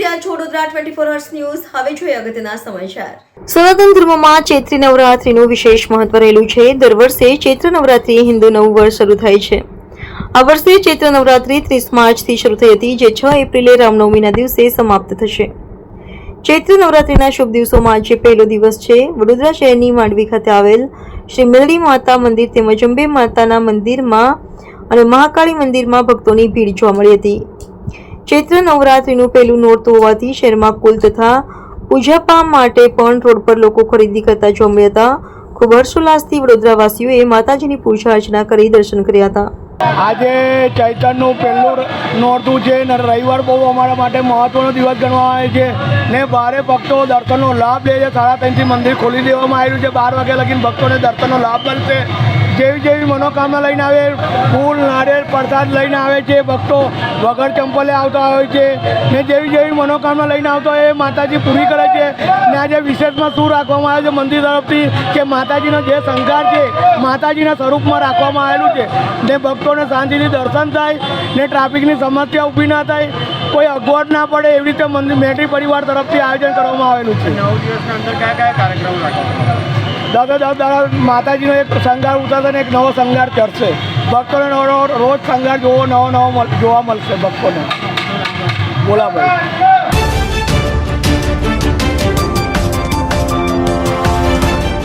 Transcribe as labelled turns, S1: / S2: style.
S1: રહ્યા છો Vadodara twenty four hours news
S2: ધર્મમાં ચૈત્રી નવરાત્રીનું વિશેષ મહત્વ રહેલું છે. દર વર્ષે ચૈત્ર નવરાત્રી હિન્દુ નવું વર્ષ શરૂ થાય છે. આ વર્ષે ચૈત્ર નવરાત્રિ ત્રીસ માર્ચથી શરૂ થઈ હતી, જે છ એપ્રિલે રામનવમીના દિવસે સમાપ્ત થશે. ચૈત્ર નવરાત્રિના શુભ દિવસોમાં આજે પહેલો દિવસ છે, વડોદરા શહેરની માંડવી ખાતે આવેલ શ્રી મેલડી માતા મંદિર તેમજ અંબે માતાના મંદિરમાં અને મહાકાળી મંદિરમાં ભક્તોની ભીડ જોવા મળી હતી. ચૈત્ર નવરાત્રિનું પહેલું નોરતું હોવાથી શહેરમાં કુલ તથા પૂજાપા માટે પણ રોડ પર લોકો ખરીદી કરતા જોમ્યા હતા. ખૂબ હર્ષોલ્લાસથી વડોદરાવાસીઓએ માતાજીની પૂજા અર્ચના કરી દર્શન કર્યા હતા.
S3: આજે ચૈતનનું પહેલું નોરતું છે ને રવિવાર બહુ અમારા માટે મહત્વનો દિવસ ગણવામાં આવે છે. ને બારે ભક્તો દર્શનનો લાભ લે છે. સાડા ત્રણથી મંદિર ખોલી દેવામાં આવ્યું છે. બાર વાગ્યા લગીને ભક્તોને દર્શનનો લાભ મળશે. જેવી જેવી મનોકામના લઈને આવે, ફૂલ, નારિયેળ, પ્રસાદ લઈને આવે છે, ભક્તો વગર ચંપલે આવતા હોય છે. ને જેવી જેવી મનોકામના લઈને આવતા હોય એ માતાજી પૂરી કરે છે. ને આજે વિશેષમાં શું રાખવામાં આવે છે મંદિર તરફથી? કે માતાજીનો જે શણગાર છે, માતાજીના સ્વરૂપમાં રાખવામાં આવેલું છે. ને ભક્તોને શાંતિથી દર્શન થાય, ને ટ્રાફિકની સમસ્યા ઊભી ના થાય, કોઈ અગવડ ના પડે એવી રીતે મંદિર મેટ્રી પરિવાર તરફથી આયોજન કરવામાં આવેલું છે.
S4: નવ દિવસના અંદર કયા કયા કાર્યક્રમ રાખવામાં
S3: દાદા દાદા દાદા, માતાજીનો એક શણગાર ઉતરશે ને એક નવો શણગાર ચડશે ભક્તોને નવો રોજ શણગાર જોવો, નવો નવો જોવા મળશે ભક્તોને. બોલા ભાઈ.